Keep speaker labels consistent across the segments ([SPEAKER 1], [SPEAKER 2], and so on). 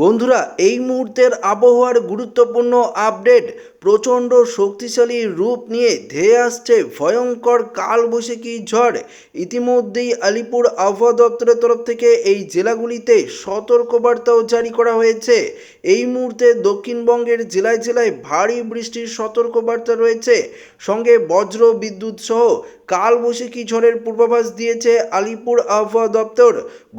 [SPEAKER 1] বন্ধুরা এই মুহূর্তের আবহাওয়ার গুরুত্বপূর্ণ আপডেট প্রচণ্ড শক্তিশালী রূপ নিয়ে ধেয়ে আসছে ভয়ঙ্কর কালবৈশাখী ঝড় ইতিমধ্যেই আলিপুর আবহাওয়া দপ্তরের তরফ থেকে এই জেলাগুলিতে সতর্কবার্তাও জারি করা হয়েছে এই মুহূর্তে দক্ষিণবঙ্গের জেলায় জেলায় ভারী বৃষ্টির সতর্কবার্তা রয়েছে সঙ্গে বজ্র বিদ্যুৎ সহ কালবৈশাখী ঝড়ের পূর্বাভাস দিয়েছে আলিপুর আবহাওয়া দপ্তর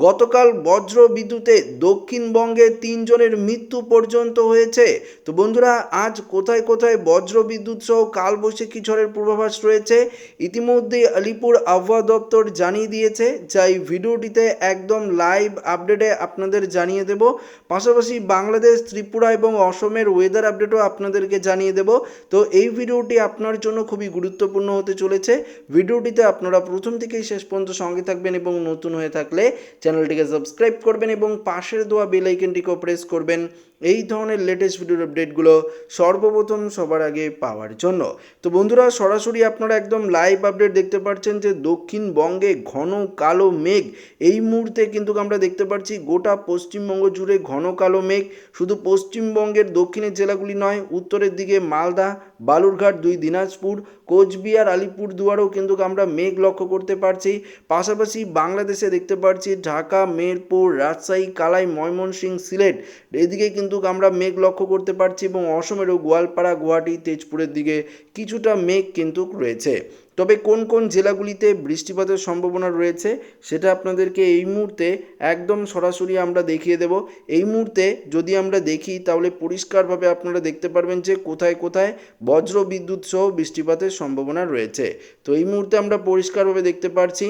[SPEAKER 1] গতকাল বজ্র বিদ্যুতে দক্ষিণবঙ্গে তিনজনের মৃত্যু পর্যন্ত হয়েছে তো বন্ধুরা আজ কোথায় কোথায় বজ্র বিদ্যুৎ সহ কালবৈশাখী ঝড়ের পূর্বাভাস রয়েছে ইতিমধ্যে আলিপুর আবহাওয়া দপ্তর জানিয়ে দিয়েছে যা এই ভিডিওটিতে একদম লাইভ আপডেটে আপনাদের জানিয়ে দেব পাশাপাশি বাংলাদেশ বাংলাদেশ ত্রিপুরা এবং অসমের ওয়েদার আপডেটও আপনাদেরকে জানিয়ে দেব তো এই ভিডিওটি আপনার জন্য খুবই গুরুত্বপূর্ণ হতে চলেছে ভিডিওটিতে আপনারা প্রথম থেকেই শেষ পর্যন্ত সঙ্গে থাকবেন এবং নতুন হয়ে থাকলে চ্যানেলটিকে সাবস্ক্রাইব করবেন এবং পাশের দোয়া বেল আইকনটিকেও প্রেস করবেন এই ধরনের লেটেস্ট ভিডিওর আপডেটগুলো সর্বপ্রথম সবার আগে পাওয়ার জন্য তো বন্ধুরা সরাসরি আপনারা একদম লাইভ আপডেট দেখতে পাচ্ছেন যে দক্ষিণবঙ্গে ঘন কালো মেঘ এই মুহূর্তে কিন্তু আমরা দেখতে পাচ্ছি গোটা পশ্চিমবঙ্গ জুড়ে ঘন কালো মেঘ শুধু পশ্চিমবঙ্গের দক্ষিণের জেলাগুলি নয় উত্তরের দিকে মালদা বালুরঘাট দুই দিনাজপুর কোচবিহার আলিপুরদুয়ারেও কিন্তু আমরা মেঘ লক্ষ্য করতে পারছি পাশাপাশি বাংলাদেশে দেখতে পারছি ঢাকা মেরপুর রাজশাহী কালাই ময়মনসিংহ সিলেট এদিকে কিন্তু আমরা মেঘ লক্ষ্য করতে পারছি এবং অসমেরও গোয়ালপাড়া গুয়াহাটি তেজপুরের দিকে কিছুটা মেঘ কিন্তু রয়েছে তবে কোন কোন জেলাগুলিতে বৃষ্টিপাতের সম্ভাবনা রয়েছে সেটা আপনাদেরকে এই মুহূর্তে একদম সরাসরি আমরা দেখিয়ে দেব এই মুহূর্তে যদি আমরা দেখি তাহলে পরিষ্কারভাবে আপনারা দেখতে পারবেন যে কোথায় কোথায় বজ্র বিদ্যুৎ সহ বৃষ্টিপাতের সম্ভাবনা রয়েছে তো এই মুহূর্তে আমরা পরিষ্কারভাবে দেখতে পারছি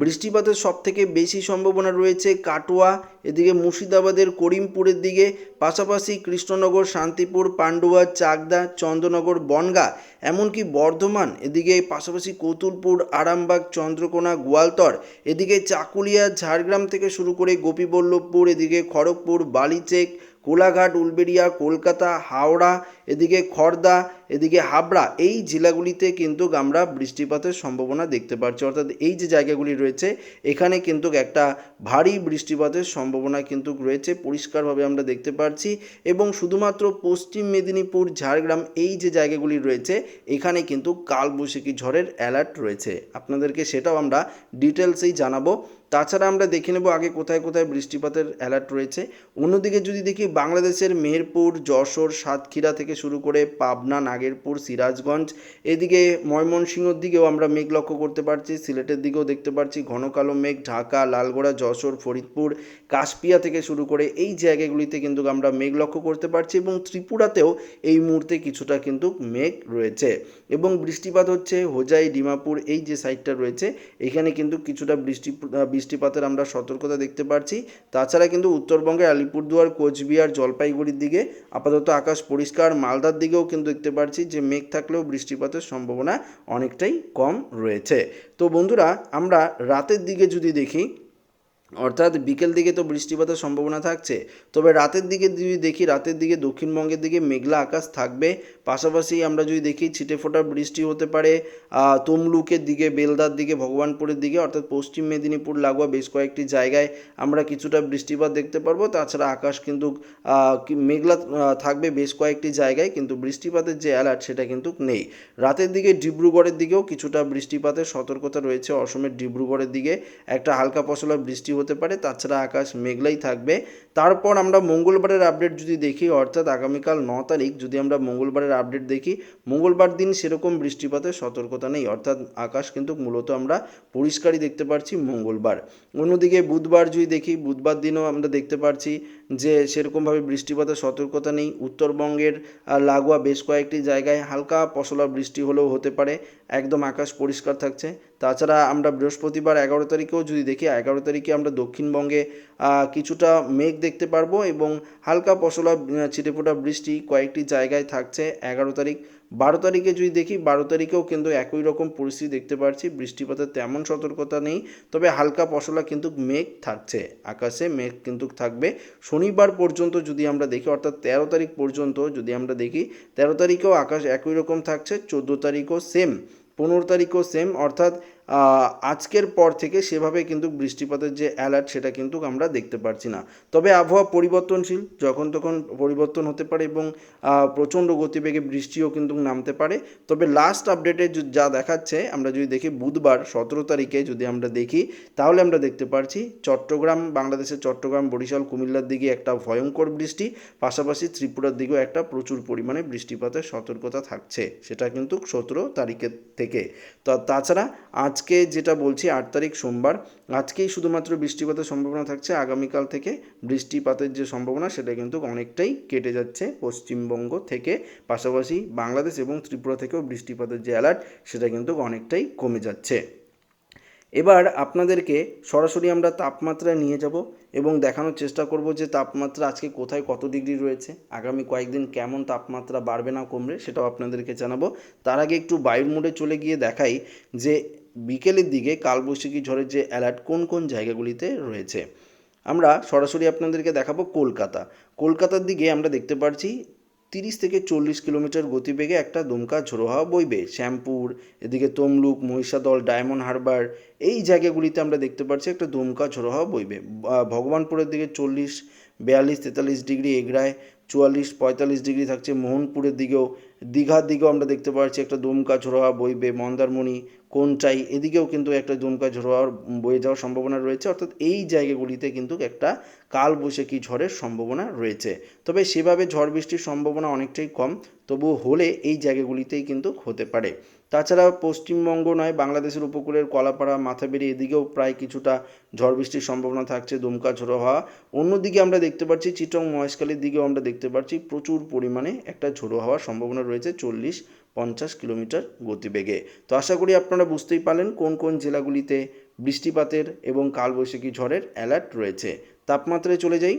[SPEAKER 1] বৃষ্টিপাতের সবথেকে বেশি সম্ভাবনা রয়েছে কাটোয়া এদিকে মুর্শিদাবাদের করিমপুরের দিকে পাশাপাশি কৃষ্ণনগর শান্তিপুর পান্ডুয়া চাকদা চন্দ্রনগর বনগা এমনকি বর্ধমান এদিকে পাশাপাশি কৌতুলপুর আরামবাগ চন্দ্রকোনা গোয়ালতর এদিকে চাকুলিয়া ঝাড়গ্রাম থেকে শুরু করে গোপীবল্লভপুর এদিকে খড়গপুর বালিচেক কোলাঘাট উলবেড়িয়া কলকাতা হাওড়া এদিকে খর্দা এদিকে হাবড়া এই জেলাগুলিতে কিন্তু আমরা বৃষ্টিপাতের সম্ভাবনা দেখতে পাচ্ছি অর্থাৎ এই যে জায়গাগুলি রয়েছে এখানে কিন্তু একটা ভারী বৃষ্টিপাতের সম্ভাবনা কিন্তু রয়েছে পরিষ্কারভাবে আমরা দেখতে পাচ্ছি এবং শুধুমাত্র পশ্চিম মেদিনীপুর ঝাড়গ্রাম এই যে জায়গাগুলি রয়েছে এখানে কিন্তু কালবৈশাখী ঝড়ের অ্যালার্ট রয়েছে আপনাদেরকে সেটাও আমরা ডিটেলসেই জানাবো তাছাড়া আমরা দেখে নেব আগে কোথায় কোথায় বৃষ্টিপাতের অ্যালার্ট রয়েছে অন্যদিকে যদি দেখি বাংলাদেশের মেহেরপুর যশোর সাতক্ষীরা থেকে শুরু করে পাবনা নাগেরপুর সিরাজগঞ্জ এদিকে ময়মনসিংহর দিকেও আমরা মেঘ লক্ষ্য করতে পারছি সিলেটের দিকেও দেখতে পাচ্ছি ঘন কালো মেঘ ঢাকা লালগোড়া যশোর ফরিদপুর কাশপিয়া থেকে শুরু করে এই জায়গাগুলিতে কিন্তু আমরা মেঘ লক্ষ্য করতে পারছি এবং ত্রিপুরাতেও এই মুহূর্তে কিছুটা কিন্তু মেঘ রয়েছে এবং বৃষ্টিপাত হচ্ছে হোজাই ডিমাপুর এই যে সাইডটা রয়েছে এখানে কিন্তু কিছুটা বৃষ্টি বৃষ্টিপাতের আমরা সতর্কতা দেখতে পারছি তাছাড়া কিন্তু উত্তরবঙ্গের আলিপুরদুয়ার কোচবিহার জলপাইগুড়ির দিকে আপাতত আকাশ পরিষ্কার মালদার দিকেও কিন্তু দেখতে পাচ্ছি যে মেঘ থাকলেও বৃষ্টিপাতের সম্ভাবনা অনেকটাই কম রয়েছে তো বন্ধুরা আমরা রাতের দিকে যদি দেখি অর্থাৎ বিকেল দিকে তো বৃষ্টিপাতের সম্ভাবনা থাকছে তবে রাতের দিকে যদি দেখি রাতের দিকে দক্ষিণবঙ্গের দিকে মেঘলা আকাশ থাকবে পাশাপাশি আমরা যদি দেখি ছিটে ফোটা বৃষ্টি হতে পারে তমলুকের দিকে বেলদার দিকে ভগবানপুরের দিকে অর্থাৎ পশ্চিম মেদিনীপুর লাগোয়া বেশ কয়েকটি জায়গায় আমরা কিছুটা বৃষ্টিপাত দেখতে পারবো তাছাড়া আকাশ কিন্তু মেঘলা থাকবে বেশ কয়েকটি জায়গায় কিন্তু বৃষ্টিপাতের যে অ্যালার্ট সেটা কিন্তু নেই রাতের দিকে ডিব্রুগড়ের দিকেও কিছুটা বৃষ্টিপাতের সতর্কতা রয়েছে অসমের ডিব্রুগড়ের দিকে একটা হালকা পশলা বৃষ্টি হতে হতে পারে তাছাড়া আকাশ মেঘলাই থাকবে তারপর আমরা মঙ্গলবারের আপডেট যদি দেখি অর্থাৎ আগামীকাল ন তারিখ যদি আমরা মঙ্গলবারের আপডেট দেখি মঙ্গলবার দিন সেরকম বৃষ্টিপাতের সতর্কতা নেই অর্থাৎ আকাশ কিন্তু মূলত আমরা পরিষ্কারই দেখতে পাচ্ছি মঙ্গলবার অন্যদিকে বুধবার যদি দেখি বুধবার দিনও আমরা দেখতে পাচ্ছি যে সেরকমভাবে বৃষ্টিপাতের সতর্কতা নেই উত্তরবঙ্গের লাগোয়া বেশ কয়েকটি জায়গায় হালকা পশলা বৃষ্টি হলেও হতে পারে একদম আকাশ পরিষ্কার থাকছে তাছাড়া আমরা বৃহস্পতিবার এগারো তারিখেও যদি দেখি এগারো তারিখে আমরা দক্ষিণবঙ্গে কিছুটা মেঘ দেখতে পারবো এবং হালকা পশলা ছিটেফোটা বৃষ্টি কয়েকটি জায়গায় থাকছে এগারো তারিখ বারো তারিখে যদি দেখি বারো তারিখেও কিন্তু একই রকম পরিস্থিতি দেখতে পাচ্ছি বৃষ্টিপাতের তেমন সতর্কতা নেই তবে হালকা পশলা কিন্তু মেঘ থাকছে আকাশে মেঘ কিন্তু থাকবে শনিবার পর্যন্ত যদি আমরা দেখি অর্থাৎ তেরো তারিখ পর্যন্ত যদি আমরা দেখি তেরো তারিখেও আকাশ একই রকম থাকছে চোদ্দো তারিখও সেম পনেরো তারিখও সেম অর্থাৎ আজকের পর থেকে সেভাবে কিন্তু বৃষ্টিপাতের যে অ্যালার্ট সেটা কিন্তু আমরা দেখতে পারছি না তবে আবহাওয়া পরিবর্তনশীল যখন তখন পরিবর্তন হতে পারে এবং প্রচণ্ড গতিবেগে বৃষ্টিও কিন্তু নামতে পারে তবে লাস্ট আপডেটে যা দেখাচ্ছে আমরা যদি দেখি বুধবার সতেরো তারিখে যদি আমরা দেখি তাহলে আমরা দেখতে পারছি চট্টগ্রাম বাংলাদেশের চট্টগ্রাম বরিশাল কুমিল্লার দিকে একটা ভয়ঙ্কর বৃষ্টি পাশাপাশি ত্রিপুরার দিকেও একটা প্রচুর পরিমাণে বৃষ্টিপাতের সতর্কতা থাকছে সেটা কিন্তু সতেরো তারিখের থেকে তো তাছাড়া আজ আজকে যেটা বলছি আট তারিখ সোমবার আজকেই শুধুমাত্র বৃষ্টিপাতের সম্ভাবনা থাকছে আগামীকাল থেকে বৃষ্টিপাতের যে সম্ভাবনা সেটা কিন্তু অনেকটাই কেটে যাচ্ছে পশ্চিমবঙ্গ থেকে পাশাপাশি বাংলাদেশ এবং ত্রিপুরা থেকেও বৃষ্টিপাতের যে অ্যালার্ট সেটা কিন্তু অনেকটাই কমে যাচ্ছে এবার আপনাদেরকে সরাসরি আমরা তাপমাত্রা নিয়ে যাব এবং দেখানোর চেষ্টা করব যে তাপমাত্রা আজকে কোথায় কত ডিগ্রি রয়েছে আগামী কয়েকদিন কেমন তাপমাত্রা বাড়বে না কমবে সেটাও আপনাদেরকে জানাবো তার আগে একটু বায়ুর মোডে চলে গিয়ে দেখাই যে বিকেলের দিকে কালবৈশাখী ঝড়ের যে অ্যালার্ট কোন কোন জায়গাগুলিতে রয়েছে আমরা সরাসরি আপনাদেরকে দেখাবো কলকাতা কলকাতার দিকে আমরা দেখতে পারছি তিরিশ থেকে চল্লিশ কিলোমিটার গতিবেগে একটা দুমকা ঝোড়ো হাওয়া বইবে শ্যামপুর এদিকে তমলুক মহিষাদল ডায়মন্ড হারবার এই জায়গাগুলিতে আমরা দেখতে পারছি একটা দুমকা ঝোড়ো হাওয়া বইবে ভগবানপুরের দিকে চল্লিশ বিয়াল্লিশ তেতাল্লিশ ডিগ্রি এগরায় চুয়াল্লিশ পঁয়তাল্লিশ ডিগ্রি থাকছে মোহনপুরের দিকেও দীঘার দিকেও আমরা দেখতে পাচ্ছি একটা দুমকা ঝোড়োয়া বইবে মন্দারমণি কোনটাই এদিকেও কিন্তু একটা দুমকা ঝোড়োয়া বয়ে যাওয়ার সম্ভাবনা রয়েছে অর্থাৎ এই জায়গাগুলিতে কিন্তু একটা কালবৈশাখী ঝড়ের সম্ভাবনা রয়েছে তবে সেভাবে ঝড় বৃষ্টির সম্ভাবনা অনেকটাই কম তবু হলে এই জায়গাগুলিতেই কিন্তু হতে পারে তাছাড়া পশ্চিমবঙ্গ নয় বাংলাদেশের উপকূলের কলাপাড়া মাথাবেড়ি এদিকেও প্রায় কিছুটা ঝড় বৃষ্টির সম্ভাবনা থাকছে দুমকা ঝোড়ো হওয়া অন্যদিকে আমরা দেখতে পাচ্ছি চিটং মহেশখালীর দিকেও আমরা দেখতে পাচ্ছি প্রচুর পরিমাণে একটা ঝোড়ো হওয়ার সম্ভাবনা রয়েছে চল্লিশ পঞ্চাশ কিলোমিটার গতিবেগে তো আশা করি আপনারা বুঝতেই পারলেন কোন কোন জেলাগুলিতে বৃষ্টিপাতের এবং কালবৈশাখী ঝড়ের অ্যালার্ট রয়েছে তাপমাত্রায় চলে যাই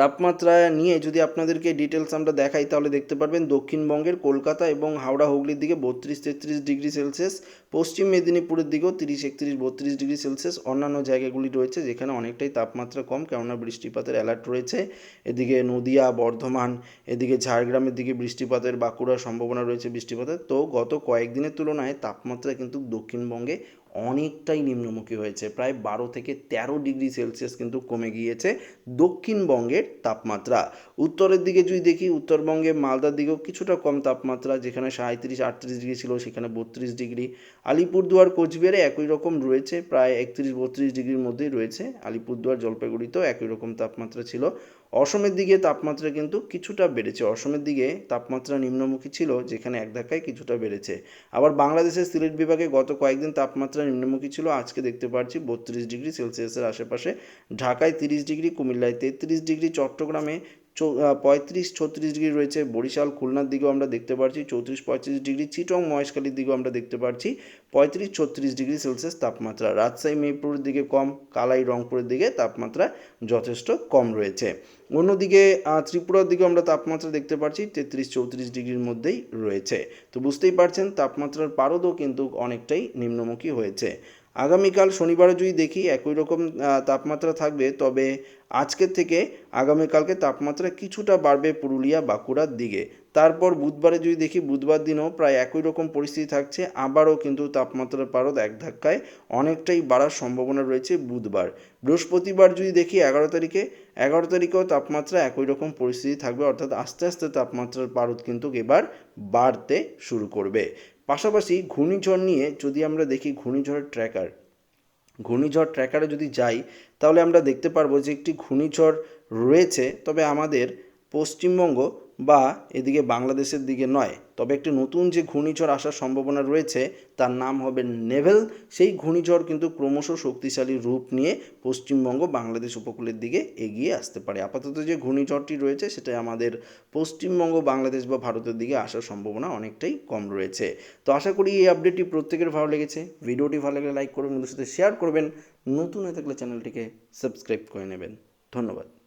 [SPEAKER 1] তাপমাত্রা নিয়ে যদি আপনাদেরকে ডিটেলস আমরা দেখাই তাহলে দেখতে পারবেন দক্ষিণবঙ্গের কলকাতা এবং হাওড়া হুগলির দিকে বত্রিশ তেত্রিশ ডিগ্রি সেলসিয়াস পশ্চিম মেদিনীপুরের দিকেও তিরিশ একত্রিশ বত্রিশ ডিগ্রি সেলসিয়াস অন্যান্য জায়গাগুলি রয়েছে যেখানে অনেকটাই তাপমাত্রা কম কেননা বৃষ্টিপাতের অ্যালার্ট রয়েছে এদিকে নদিয়া বর্ধমান এদিকে ঝাড়গ্রামের দিকে বৃষ্টিপাতের বাঁকুড়ার সম্ভাবনা রয়েছে বৃষ্টিপাতের তো গত কয়েকদিনের তুলনায় তাপমাত্রা কিন্তু দক্ষিণবঙ্গে অনেকটাই নিম্নমুখী হয়েছে প্রায় বারো থেকে তেরো ডিগ্রি সেলসিয়াস কিন্তু কমে গিয়েছে দক্ষিণবঙ্গের তাপমাত্রা উত্তরের দিকে যদি দেখি উত্তরবঙ্গে মালদার দিকেও কিছুটা কম তাপমাত্রা যেখানে সাঁত্রিশ আটত্রিশ ডিগ্রি ছিল সেখানে বত্রিশ ডিগ্রি আলিপুরদুয়ার কোচবিহারে একই রকম রয়েছে প্রায় একত্রিশ বত্রিশ ডিগ্রির মধ্যেই রয়েছে আলিপুরদুয়ার জলপাইগুড়িতেও একই রকম তাপমাত্রা ছিল অসমের দিকে তাপমাত্রা কিন্তু কিছুটা বেড়েছে অসমের দিকে তাপমাত্রা নিম্নমুখী ছিল যেখানে এক ধাক্কায় কিছুটা বেড়েছে আবার বাংলাদেশের সিলেট বিভাগে গত কয়েকদিন তাপমাত্রা নিম্নমুখী ছিল আজকে দেখতে পাচ্ছি বত্রিশ ডিগ্রি সেলসিয়াসের আশেপাশে ঢাকায় তিরিশ ডিগ্রি কুমিল্লায় তেত্রিশ ডিগ্রি চট্টগ্রামে পঁয়ত্রিশ ছত্রিশ ডিগ্রি রয়েছে বরিশাল খুলনার দিকেও আমরা দেখতে পাচ্ছি চৌত্রিশ পঁয়ত্রিশ ডিগ্রি চিটং মহেশখালীর দিকেও আমরা দেখতে পাচ্ছি পঁয়ত্রিশ ছত্রিশ ডিগ্রি সেলসিয়াস তাপমাত্রা রাজশাহী মেহেরপুরের দিকে কম কালাই রংপুরের দিকে তাপমাত্রা যথেষ্ট কম রয়েছে অন্যদিকে ত্রিপুরার দিকে আমরা তাপমাত্রা দেখতে পাচ্ছি তেত্রিশ চৌত্রিশ ডিগ্রির মধ্যেই রয়েছে তো বুঝতেই পারছেন তাপমাত্রার পারদও কিন্তু অনেকটাই নিম্নমুখী হয়েছে আগামীকাল শনিবারে যদি দেখি একই রকম তাপমাত্রা থাকবে তবে আজকের থেকে আগামীকালকে তাপমাত্রা কিছুটা বাড়বে পুরুলিয়া বাঁকুড়ার দিকে তারপর বুধবারে যদি দেখি বুধবার দিনও প্রায় একই রকম পরিস্থিতি থাকছে আবারও কিন্তু তাপমাত্রার পারদ এক ধাক্কায় অনেকটাই বাড়ার সম্ভাবনা রয়েছে বুধবার বৃহস্পতিবার যদি দেখি এগারো তারিখে এগারো তারিখেও তাপমাত্রা একই রকম পরিস্থিতি থাকবে অর্থাৎ আস্তে আস্তে তাপমাত্রার পারদ কিন্তু এবার বাড়তে শুরু করবে পাশাপাশি ঘূর্ণিঝড় নিয়ে যদি আমরা দেখি ঘূর্ণিঝড় ট্র্যাকার ঘূর্ণিঝড় ট্র্যাকারে যদি যাই তাহলে আমরা দেখতে পারবো যে একটি ঘূর্ণিঝড় রয়েছে তবে আমাদের পশ্চিমবঙ্গ বা এদিকে বাংলাদেশের দিকে নয় তবে একটি নতুন যে ঘূর্ণিঝড় আসার সম্ভাবনা রয়েছে তার নাম হবে নেভেল সেই ঘূর্ণিঝড় কিন্তু ক্রমশ শক্তিশালী রূপ নিয়ে পশ্চিমবঙ্গ বাংলাদেশ উপকূলের দিকে এগিয়ে আসতে পারে আপাতত যে ঘূর্ণিঝড়টি রয়েছে সেটা আমাদের পশ্চিমবঙ্গ বাংলাদেশ বা ভারতের দিকে আসার সম্ভাবনা অনেকটাই কম রয়েছে তো আশা করি এই আপডেটটি প্রত্যেকের ভালো লেগেছে ভিডিওটি ভালো লাগলে লাইক করবেন ওদের সাথে শেয়ার করবেন নতুন হয়ে থাকলে চ্যানেলটিকে সাবস্ক্রাইব করে নেবেন ধন্যবাদ